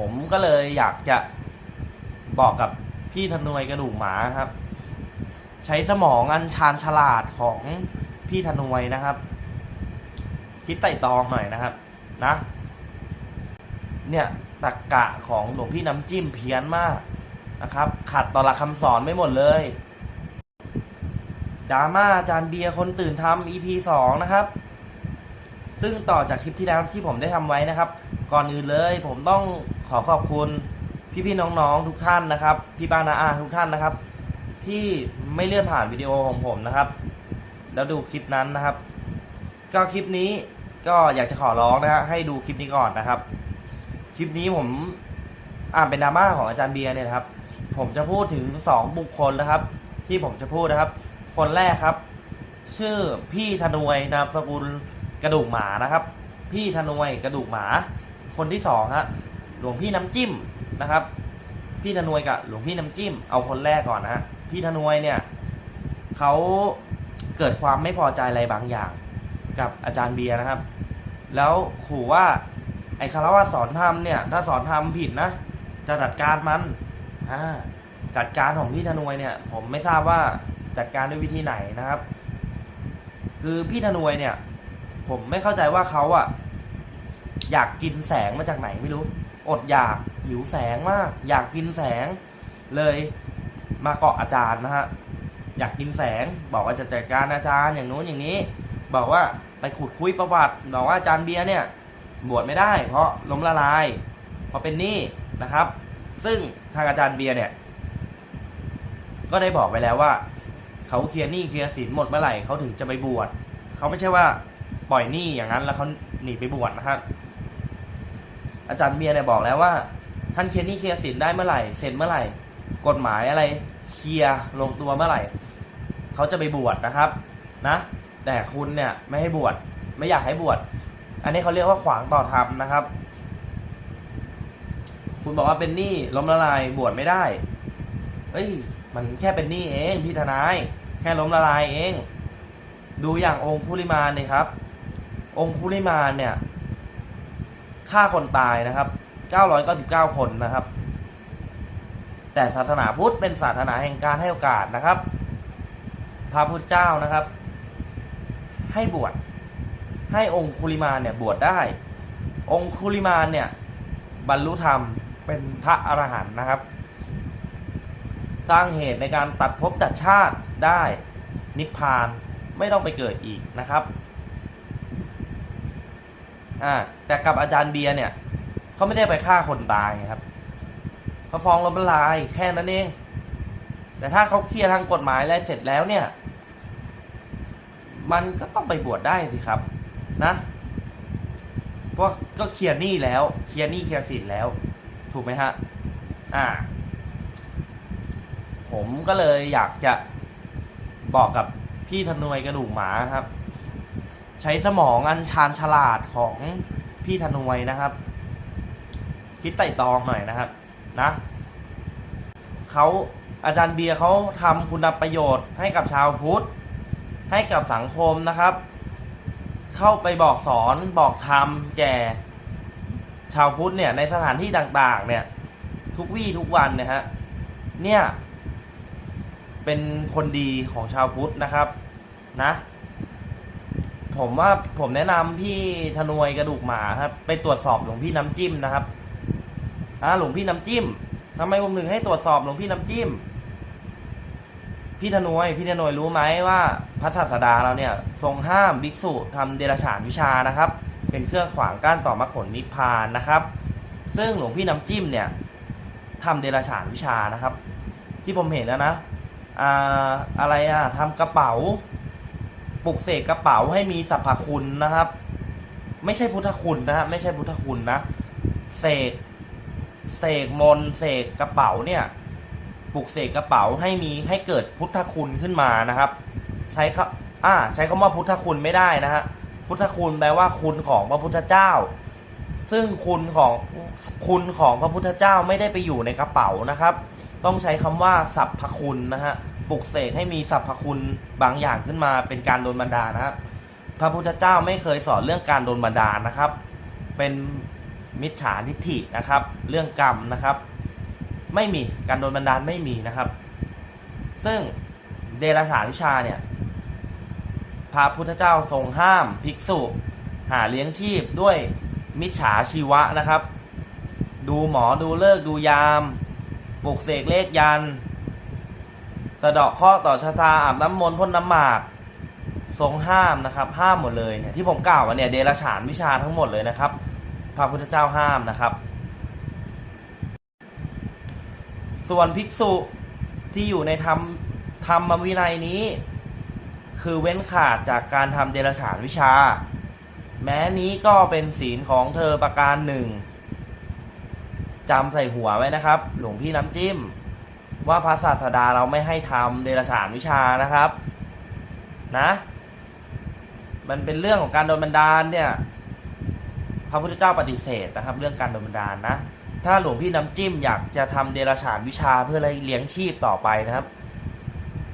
ผมก็เลยอยากจะบอกกับพี่ธนวยกระดูกหมาครับ ใช้สมองอันชาญฉลาดของพี่ธนวยนะครับ คิดไต่ตองหน่อยนะครับ นะ เนี่ยตรกกะของหลวงพี่น้ำจิ้มเพี้ยนมากนะครับ ขัดต่อหลักคำสอนไม่หมดเลยดราม่าอาจารย์เบียร์คนตื่นทำ EP สองนะครับ ซึ่งต่อจากคลิปที่แล้วที่ผมได้ทำไว้นะครับ ก่อนอื่นเลยผมต้อง ขอขอบคุณพี่ๆน้องๆทุกท่านนะครับ พี่ป้านาอาทุกท่านนะครับ ที่ไม่เลื่อนผ่านวิดีโอของผมนะครับ แล้วดูคลิปนั้นนะครับ ก็คลิปนี้ก็อยากจะขอร้องนะฮะให้ดูคลิปนี้ก่อนนะครับ คลิปนี้ผมอ่านเป็นดราม่าของอาจารย์เบียร์เนี่ยครับ ผมจะพูดถึงสองบุคคลนะครับ ที่ผมจะพูดนะครับ คนแรกครับ ชื่อพี่ธนวยนามสกุลกระดูกหมานะครับ พี่ธนวยกระดูกหมา คนที่สองฮะ หลวงพี่น้ำจิ้มนะครับ พี่ธนวยกับหลวงพี่น้ำจิ้มเอาคนแรกก่อนนะฮะพี่ธนวยเนี่ยเขาเกิดความไม่พอใจอะไรบางอย่าง กับอาจารย์เบียร์นะครับ แล้วขู่ว่าไอ้คารวะสอนทำเนี่ย ถ้าสอนทำผิดนะ จะจัดการมันอ่าจัดการของพี่ธนวยเนี่ย ผมไม่ทราบว่าจัดการด้วยวิธีไหนนะครับ คือพี่ธนวยเนี่ย ผมไม่เข้าใจว่าเขาอะ อยากกินแสงมาจากไหนไม่รู้ อดอยากหิวแสงมาก อยากกินแสง เลยมาเกาะอาจารย์นะฮะ อยากกินแสง บอกว่าจะจัดการอาจารย์อย่างนู้นอย่างนี้ บอกว่าไปขุดคุยประวัติ บอกว่าอาจารย์เบียร์เนี่ย บวชไม่ได้ เพราะล้มละลาย เพราะเป็นหนี้นะครับ ซึ่งทางอาจารย์เบียร์เนี่ย ก็ได้บอกไปแล้วว่า เขาเคลียร์หนี้เคลียร์สินหมดเมื่อไหร่เขาถึงจะไปบวชเขาไม่ใช่ว่าปล่อยหนี้อย่างนั้นแล้วเขาหนีไปบวชนะครับ อาจารย์เบียร์เนี่ยบอกแล้วว่า ท่านเคลียร์นี้เคลียร์สินได้เมื่อไหร่เสร็จเมื่อไหร่ กฎหมายอะไรเคลียร์ลงตัวเมื่อไหร่เขาจะไปบวชนะครับนะ แต่คุณเนี่ยไม่ให้บวชไม่อยากให้บวชอันนี้เขาเรียกว่าขวางต่อธรรมนะครับ คุณบอกว่าเป็นหนี้ล้มละลายบวชไม่ได้เฮ้ย มันแค่เป็นหนี้เองพี่ทนาย แค่ล้มละลายเอง ดูอย่างองค์คุลิมานเนี่ยครับ องค์คุลิมานเนี่ย ฆ่าคนตายนะครับ 999 คนนะครับ แต่ศาสนาพุทธเป็นศาสนาแห่งการให้โอกาสนะครับ พระพุทธเจ้านะครับ ให้บวช ให้องค์คุลิมานเนี่ยบวชได้ องค์คุลิมานเนี่ยบรรลุธรรมเป็นพระอรหันต์นะครับ สร้างเหตุในการตัดภพตัดชาติได้นิพพานไม่ต้องไปเกิดอีกนะครับ อ่าแต่กับอาจารย์เบียร์เนี่ยเขาไม่ได้ไปฆ่าคนตายครับเขาฟ้องล้มละลายแค่นั้นเอง แต่ถ้าเขาเคลียร์ทางกฎหมายอะไรเสร็จแล้วเนี่ย มันก็ต้องไปบวชได้สิครับ นะเพราะก็เคลียร์หนี้แล้ว เคลียร์หนี้เคลียร์สินแล้ว ถูกไหมฮะ อ่า ผมก็เลยอยากจะบอกกับพี่ธนวยกระดูกหมาครับ ใช้สมองอันชาญฉลาดของพี่ธนวยนะครับ คิดไต่ตองหน่อยนะครับ นะเขาอาจารย์เบียร์เขาทำคุณประโยชน์ให้กับชาวพุทธ ให้กับสังคมนะครับ เข้าไปบอกสอนบอกธรรมแก่ชาวพุทธเนี่ยในสถานที่ต่าง ๆ เนี่ย ทุกวี่ทุกวันนี่ยฮะเนี่ย เป็นคนดีของชาวพุทธนะครับ นะ ผมว่าผมแนะนำพี่ธนวยกระดูกหมาครับ ไปตรวจสอบหลวงพี่น้ำจิ้มนะครับอ่าหลวงพี่น้ำจิ้มทำไมผมถึงให้ตรวจสอบหลวงพี่น้ำจิ้ม พี่ธนวย พี่ธนวยรู้ไหมว่าพระศาสดาเราเนี่ยทรงห้ามภิกษุทำเดรัจฉานวิชานะครับ เป็นเครื่องขวางกั้นต่อมรรคผลนิพพานนะครับ ซึ่งหลวงพี่น้ำจิ้มเนี่ยทำเดรัจฉานวิชานะครับ ที่ผมเห็นแล้วนะอ่าอะไรอะทำกระเป๋า ปลุกเสกกระเป๋าให้มีสรรพคุณนะครับ ไม่ใช่พุทธคุณนะฮะไม่ใช่พุทธคุณนะเสกเสกมนเสกกระเป๋าเนี่ยปลุกเสกกระเป๋าให้มีให้เกิดพุทธคุณขึ้นมานะครับ ใช้คำอ่าใช้คำว่าพุทธคุณไม่ได้นะฮะพุทธคุณแปลว่าคุณของพระพุทธเจ้า ซึ่งคุณของคุณของพระพุทธเจ้าไม่ได้ไปอยู่ในกระเป๋านะครับ ต้องใช้คำว่าสรรพคุณนะฮะ ปลุกเสกให้มีสรรพคุณบางอย่างขึ้นมาเป็นการโดนบันดาลนะครับ พระพุทธเจ้าไม่เคยสอนเรื่องการโดนบันดาลนะครับ เป็นมิจฉาทิฏฐินะครับ เรื่องกรรมนะครับ ไม่มีการโดนบันดาลไม่มีนะครับ ซึ่งเดรัจฉานวิชาเนี่ยพระพุทธเจ้าทรงห้ามภิกษุหาเลี้ยงชีพด้วยมิจฉาชีวะนะครับ ดูหมอดูเลิกดูยาม ปลุกเสกเลขยัน สะเดาะเคราะห์ต่อชะตาอาบน้ำมนต์พ่นน้ำหมากทรงห้ามนะครับ ห้ามหมดเลยเนี่ยที่ผมกล่าวมาเนี่ยเดรัจฉานวิชาทั้งหมดเลยนะครับพระพุทธเจ้าห้ามนะครับ ส่วนภิกษุที่อยู่ในธรรมธรรมวินัยนี้ คือเว้นขาดจากการทำเดรัจฉานวิชา แม้นี้ก็เป็นศีลของเธอประการหนึ่งจำใส่หัวไว้นะครับ หลวงพี่น้ำจิ้ม ว่าพระศาสดาเราไม่ให้ทำเดรัจฉานวิชานะครับ นะ มันเป็นเรื่องของการโดนบันดาลเนี่ย พระพุทธเจ้าปฏิเสธนะครับ เรื่องการโดนบันดาลนะ ถ้าหลวงพี่น้ำจิ้มอยากจะทำเดรัจฉานวิชาเพื่อเลี้ยงชีพต่อไปนะครับ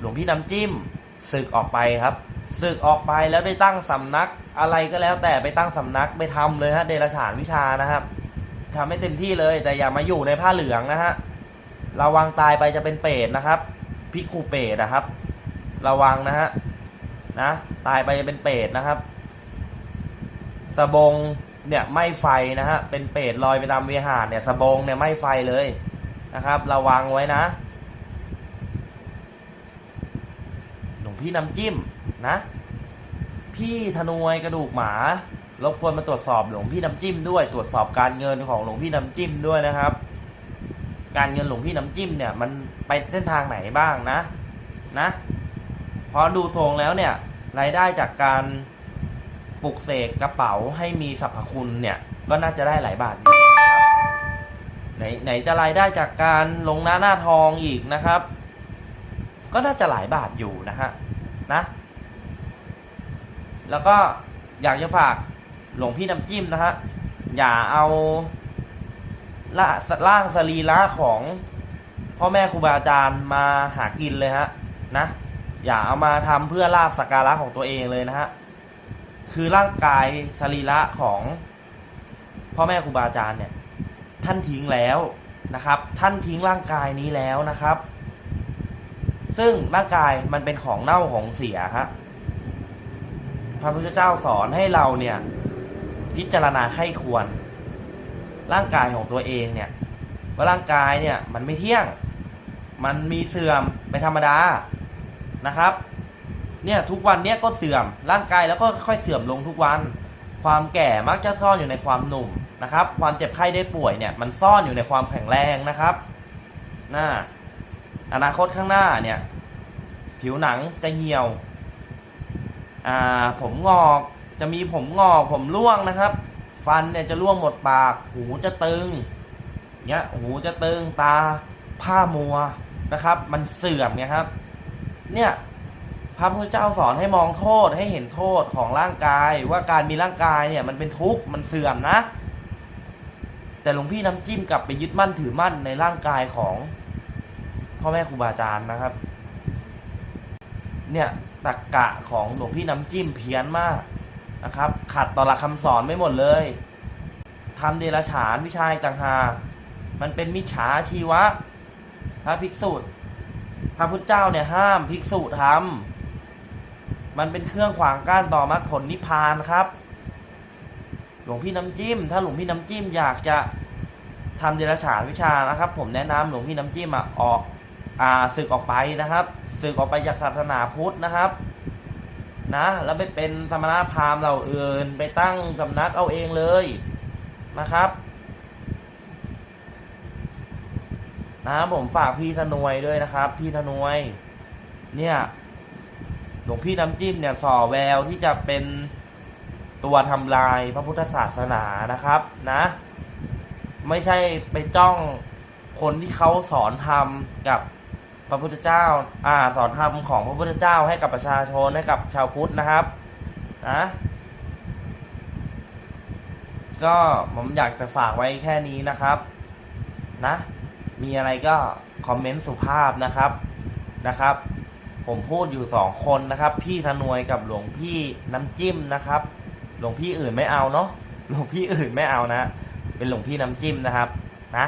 หลวงพี่น้ำจิ้มศึกออกไปครับศึกออกไปแล้วไปตั้งสำนักอะไรก็แล้วแต่ไปตั้งสำนักไปทำเลยฮะเดรัจฉานวิชานะครับทำให้เต็มที่เลยแต่อย่ามาอยู่ในผ้าเหลืองนะฮะ ระวังตายไปจะเป็นเปรตนะครับพิคูเปรตนะครับ ระวังนะฮะนะตายไปจะเป็นเปรตนะครับสบงเนี่ยไหม่ไฟนะฮะเป็นเปรตลอยไปตามเวหาเนี่ยสบงเนี่ยไหม่ไฟเลยนะครับ ระวังไว้นะหลวงพี่น้ำจิ้มนะ พี่ธนวยกระดูกหมารบกวนมาตรวจสอบหลวงพี่น้ำจิ้มด้วย ตรวจสอบการเงินของหลวงพี่น้ำจิ้มด้วยนะครับ การเงินหลวงพี่น้ำจิ้มเนี่ย มันไปเส้นทางไหนบ้างนะ นะพราะดูทรงแล้วเนี่ย รายได้จากการปลุกเสกกระเป๋าให้มีสรรพคุณเนี่ย ก็น่าจะได้หลายบาทนะครับไหนไหนจะรายได้จากการลงหน้าหน้าทองอีกนะครับ ก็น่าจะหลายบาทอยู่นะฮะนะ แล้วก็อยากจะฝากหลวงพี่น้ำจิ้มนะฮะอย่าเอา ร่างสรีระของพ่อแม่ครูบาอาจารย์มาหากินเลยฮะนะ อย่าเอามาทำเพื่อลาบสักการะของตัวเองเลยนะฮะคือร่างกายสรีระของพ่อแม่ครูบาอาจารย์เนี่ย ท่านทิ้งแล้วนะครับ ท่านทิ้งร่างกายนี้แล้วนะครับ ซึ่งร่างกายมันเป็นของเน่าของเสียฮะพระพุทธเจ้าสอนให้เราเนี่ย พิจารณาไข้ควร ร่างกายของตัวเองเนี่ยว่าร่างกายเนี่ยมันไม่เที่ยง มันมีเสื่อมเป็นธรรมดานะครับ เนี่ยทุกวันเนี่ยก็เสื่อมร่างกายแล้วก็ค่อยเสื่อมลงทุกวัน ความแก่มักจะซ่อนอยู่ในความหนุ่มนะครับ ความเจ็บไข้ได้ป่วยเนี่ยมันซ่อนอยู่ในความแข็งแรงนะครับน่าอนาคตข้างหน้าเนี่ย ผิวหนังจะเหี่ยว อ่าผมงอกจะมีผมงอกผมร่วงนะครับ ฟันเนี่ยจะร่วงหมดปาก หูจะตึงเนี่ยหูจะตึงตาผ้ามัวนะครับ มันเสื่อมเนี่ยครับ เนี่ยพระพุทธเจ้าสอนให้มองโทษให้เห็นโทษของร่างกาย ว่าการมีร่างกายเนี่ย มันเป็นทุกข์มันเสื่อมนะ แต่หลวงพี่น้ำจิ้มกลับไปยึดมั่นถือมั่นในร่างกายของพ่อแม่ครูบาอาจารย์นะครับ เนี่ยตักกะของหลวงพี่น้ำจิ้มเพี้ยนมาก นะครับ ขัดต่อหลักคำสอนไม่หมดเลยทำเดรัจฉานวิชาอีกต่างหากมันเป็นมิจฉาชีวะ พระภิกษุพระพุทธเจ้าเนี่ยห้ามภิกษุทำมันเป็นเครื่องขวางกั้นต่อมรรคผลนิพพานครับ หลวงพี่น้ำจิ้ม ถ้าหลวงพี่น้ำจิ้มอยากจะทำเดรัจฉานวิชานะครับ ผมแนะนำหลวงพี่น้ำจิ้มอะออกอ่าศึกออกไปนะครับศึกออกไปจากศาสนาพุทธนะครับ นะ แล้วไปเป็นสมณพราหมณ์เราเอื่น ไปตั้งสำนักเอาเองเลยนะครับนะผมฝากพี่ธนวยด้วยนะครับ พี่ธนวย เนี่ยหลวงพี่น้ำจิ้มเนี่ยส่อแววที่จะเป็นตัวทำลายพระพุทธศาสนานะครับนะ ไม่ใช่ไปจ้องคนที่เขาสอนทำกับ พระพุทธเจ้าอ่าสอนธรรมของพระพุทธเจ้าให้กับประชาชนให้กับชาวพุทธนะครับนะก็ผมอยากจะฝากไว้แค่นี้นะครับนะ มีอะไรก็คอมเมนต์สุภาพนะครับนะครับ ผมพูดอยู่สองคนนะครับ พี่ธนวยกับหลวงพี่น้ำจิ้มนะครับ หลวงพี่อื่นไม่เอาเนาะหลวงพี่อื่นไม่เอานะ เป็นหลวงพี่น้ำจิ้มนะครับ นะ